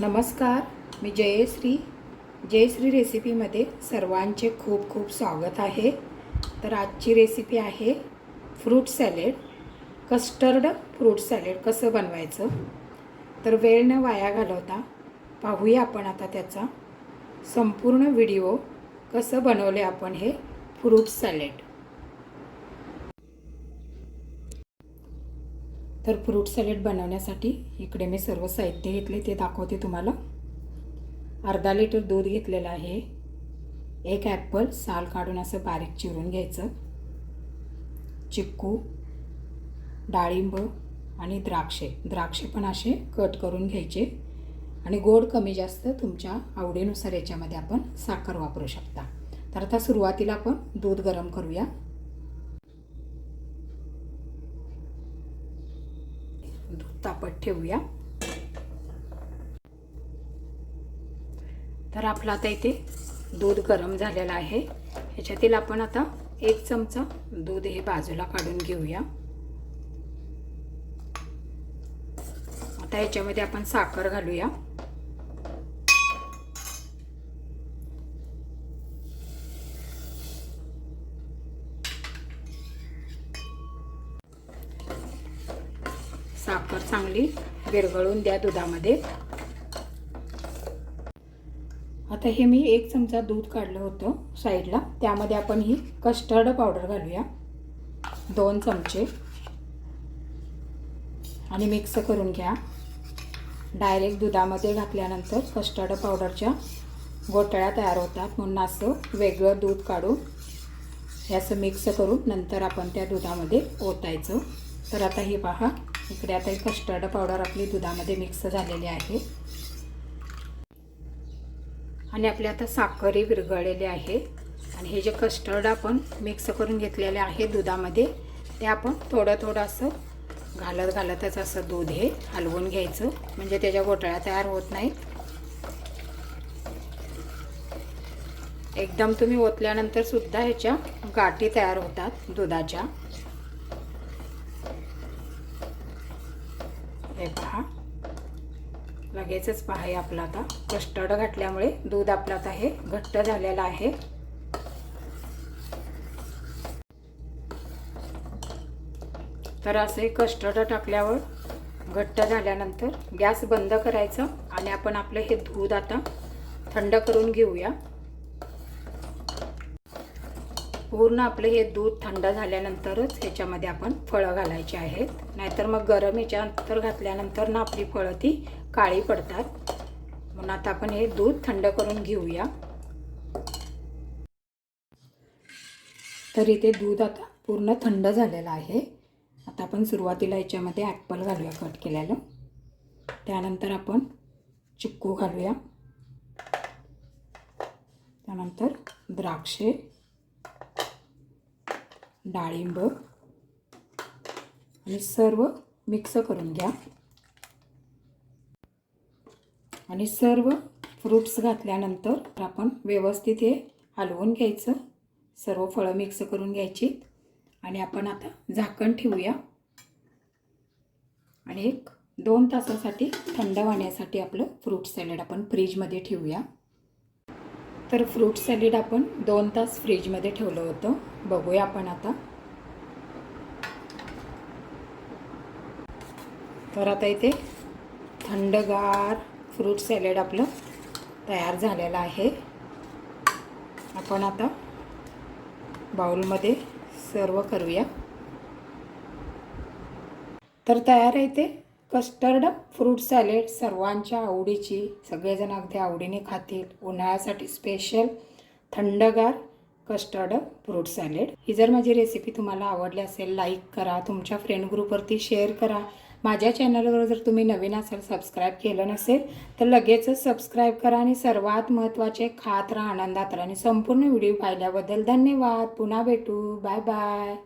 नमस्कार मी जयश्री. जयश्री रेसिपीमध्ये सर्वांचे खूप खूप स्वागत आहे. तर आजची रेसिपी आहे fruit salad custard fruit salad कसं बनवायचं? तर वेळ न वाया घालवता पाहूया आपण आता त्याचा संपूर्ण व्हिडिओ कसं बनवले आपण हे फ्रूट सॅलेड. तर फ्रूट सॅलेड बनवण्यासाठी इकडे मी सर्व साहित्य घेतले ते दाखवते तुम्हाला. अर्धा लिटर दूध घेतलेलं आहे. एक ॲपल साल काढून असं बारीक चिरून घ्यायचं. चिक्कू डाळिंब आणि द्राक्षे. द्राक्षे पण असे कट करून घ्यायचे. आणि गोड कमी जास्त तुमच्या आवडीनुसार याच्यामध्ये आपण साखर वापरू शकता. तर आता सुरुवातीला आपण दूध गरम करूया. आपण ठेवूया. तर आपलं आता इथे दूध गरम झालेलं आहे. ह्याच्यातील आपण आता एक चमचा दूध हे बाजूला काढून घेऊया. आता ह्याच्यामध्ये आपण साखर घालूया. साखर चांगली विरघळून द्या दुधामध्ये. आता हे मी एक चमचा दूध काढलं होतं साईडला. त्यामध्ये आपण ही कस्टर्ड पावडर घालूया. दोन चमचे. आणि मिक्स करून घ्या. डायरेक्ट दुधामध्ये घातल्यानंतर कस्टर्ड पावडरच्या गोटळ्या तयार होतात. म्हणून असं वेगळं दूध काढून हे असं मिक्स करून नंतर आपण त्या दुधामध्ये ओतायचं. तर आता हे पहा. इकडे आता कस्टर्ड पावडर आपली दुधामध्ये मिक्स झालेली आहे. आणि आपले आता साखरही विरघळलेले आहे. आणि हे जे कस्टर्ड आपण मिक्स करून घेतलेले आहे दुधामध्ये ते आपण थोडं थोडं असं घालत घालतच असं दूध हे हलवून घ्यायचं. म्हणजे त्याच्या गोटळ्या तयार होत नाहीत. एकदम तुम्ही ओतल्यानंतर सुद्धा ह्याच्या गाठी तयार होतात दुधाच्या. आहे पहा लगेचच पहा हे आपलं आता कस्टर्ड घातल्यामुळे दूध आपलं आता हे घट्ट झालेलं आहे. तर असे कस्टर्ड टाकल्यावर घट्ट झाल्यानंतर गॅस बंद करायचं आणि आपण आपलं हे दूध आता थंड करून घेऊया. पूर्ण आपलं हे दूध थंड झाल्यानंतरच ह्याच्यामध्ये आपण फळं घालायची आहेत. नाहीतर मग गरम ह्याच्यानंतर घातल्यानंतर ना आपली फळं ती काळी पडतात. म्हणून आता आपण हे दूध थंड करून घेऊया. तर इथे दूध आता पूर्ण थंड झालेलं आहे. आता आपण सुरुवातीला याच्यामध्ये ॲपल घालूया कट केलेलं. त्यानंतर आपण चिक्कू घालूया. त्यानंतर द्राक्षे. डाळिंब. आणि सर्व मिक्स करून घ्या. आणि सर्व फ्रूट्स घातल्यानंतर आपण व्यवस्थित हे हलवून घ्यायचं. सर्व फळं मिक्स करून घ्यायची. आणि आपण आता झाकण ठेवूया. आणि एक दोन तासासाठी थंड होण्यासाठी आपलं फ्रूट सॅलड आपण फ्रीजमध्ये ठेवूया. तर फ्रूट सॅलिड आपण दोन तास फ्रीजमध्ये ठेवलं होतं. बघूया आपण आता. तर आता इथे थंडगार फ्रूट सॅलेड आपलं तयार झालेलं आहे. आपण आता बाउलमध्ये सर्व करूया. तर तयार आहे ते. कस्टर्ड फ्रूट सॅलेड सर्वांच्या आवडीची सगळेजण अगदी आवडीने खातील. उन्हाळ्यासाठी स्पेशल थंडगार कस्टर्ड फ्रूट सॅलेड. ही जर माझी रेसिपी तुम्हाला आवडली असेल लाईक करा. तुमच्या फ्रेंड ग्रुपवरती शेअर करा. माझ्या चॅनलवर जर तुम्ही नवीन असाल सबस्क्राईब केलं नसेल तर लगेचच सबस्क्राईब करा आणि सर्वात महत्त्वाचे खात राहा आनंदात राहा. आणि संपूर्ण व्हिडिओ पाहिल्याबद्दल धन्यवाद. पुन्हा भेटू. Bye bye